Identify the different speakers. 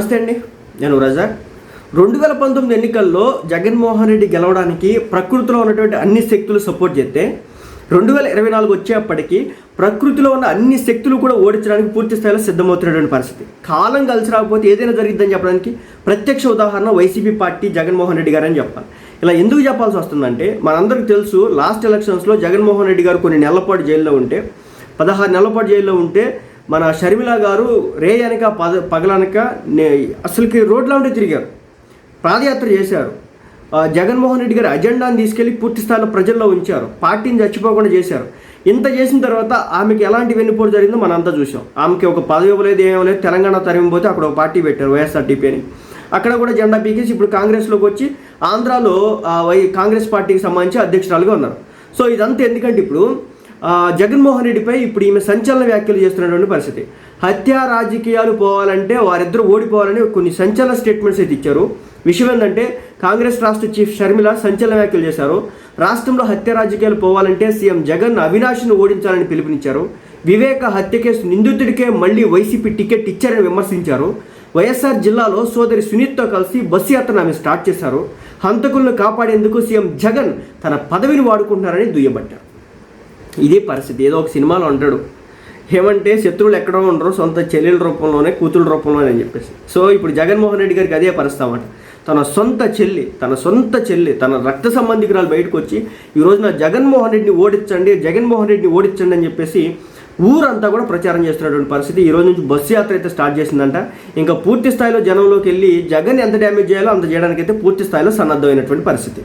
Speaker 1: నమస్తే అండి. నేను రజాక్. రెండు వేల పంతొమ్మిది ఎన్నికల్లో జగన్మోహన్ రెడ్డి గెలవడానికి ప్రకృతిలో ఉన్నటువంటి అన్ని శక్తులు సపోర్ట్ చేస్తే రెండు వేల ఇరవై నాలుగు వచ్చేప్పటికీ ప్రకృతిలో ఉన్న అన్ని శక్తులు కూడా ఓడించడానికి పూర్తి స్థాయిలో సిద్ధమవుతున్నటువంటి పరిస్థితి. కాలం కలిసి రాకపోతే ఏదైనా జరిగిద్దని చెప్పడానికి ప్రత్యక్ష ఉదాహరణ వైసీపీ పార్టీ జగన్మోహన్ రెడ్డి గారని చెప్పాలి. ఇలా ఎందుకు చెప్పాల్సి వస్తుందంటే మనందరికీ తెలుసు లాస్ట్ ఎలక్షన్స్లో జగన్మోహన్ రెడ్డి గారు కొన్ని నెలల పాటు జైల్లో ఉంటే పదహారు నెలల పాటు జైల్లో ఉంటే మన షర్మిల గారు రే అనక పద పగలనక నే అసలుకి రోడ్ల ఉంటే తిరిగారు. పాదయాత్ర చేశారు. జగన్మోహన్ రెడ్డి గారి అజెండాని తీసుకెళ్ళి పూర్తి స్థాయిలో ప్రజల్లో ఉంచారు. పార్టీని చచ్చిపోకుండా చేశారు. ఇంత చేసిన తర్వాత ఆమెకి ఎలాంటి వెన్నుపోటు జరిగిందో మనం అంతా చూసాం ఆమెకి ఒక పదవి ఇవ్వలేదు ఏమీ లేదు తెలంగాణ తరిమిపోతే అక్కడ ఒక పార్టీ పెట్టారు వైఎస్ఆర్టీపీ అని. అక్కడ కూడా జెండా పీకేసి ఇప్పుడు కాంగ్రెస్లోకి వచ్చి ఆంధ్రాలో వై కాంగ్రెస్ పార్టీకి సంబంధించి అధ్యక్షురాలుగా ఉన్నారు. సో ఇదంతా ఎందుకంటే ఇప్పుడు జగన్మోహన్ రెడ్డిపై ఇప్పుడు ఈమె సంచలన వ్యాఖ్యలు చేస్తున్నటువంటి పరిస్థితి. హత్యా రాజకీయాలు పోవాలంటే వారిద్దరు ఓడిపోవాలని కొన్ని సంచలన స్టేట్మెంట్స్ అయితే ఇచ్చారు. విషయం ఏంటంటే కాంగ్రెస్ రాష్ట్ర చీఫ్ షర్మిల సంచలన వ్యాఖ్యలు చేశారు. రాష్ట్రంలో హత్య రాజకీయాలు పోవాలంటే సీఎం జగన్ అవినాష్ను ఓడించాలని పిలుపునిచ్చారు. వివేక హత్య కేసు నిందితుడికే మళ్ళీ వైసీపీ టికెట్ ఇచ్చారని విమర్శించారు. వైఎస్ఆర్ జిల్లాలో సోదరి సునీత్తో కలిసి బస్సు యాత్రను ఆమె స్టార్ట్ చేశారు. హంతకులను కాపాడేందుకు సీఎం జగన్ తన పదవిని వాడుకుంటున్నారని దుయ్యబట్టారు. ఇదే పరిస్థితి. ఏదో ఒక సినిమాలో అంటాడు ఏమంటే శత్రువులు ఎక్కడో ఉండరు సొంత చెల్లెల రూపంలోనే కూతుళ్ళ రూపంలోనే అని చెప్పేసి. సో ఇప్పుడు జగన్మోహన్ రెడ్డి గారికి అదే పరిస్థితి అన్నమాట. తన సొంత చెల్లి తన సొంత చెల్లి తన రక్త సంబంధికురాలు బయటకు వచ్చి ఈ రోజున జగన్మోహన్ రెడ్డిని ఓడించండి జగన్మోహన్ రెడ్డిని ఓడించండి అని చెప్పేసి ఊరంతా కూడా ప్రచారం చేస్తున్నటువంటి పరిస్థితి. ఈ రోజు నుంచి బస్సు యాత్ర అయితే స్టార్ట్ చేసిందంట. ఇంకా పూర్తి స్థాయిలో జనంలోకి వెళ్ళి జగన్ ఎంత డ్యామేజ్ చేయాలో అంత చేయడానికైతే పూర్తి స్థాయిలో సన్నద్ధమైనటువంటి పరిస్థితి.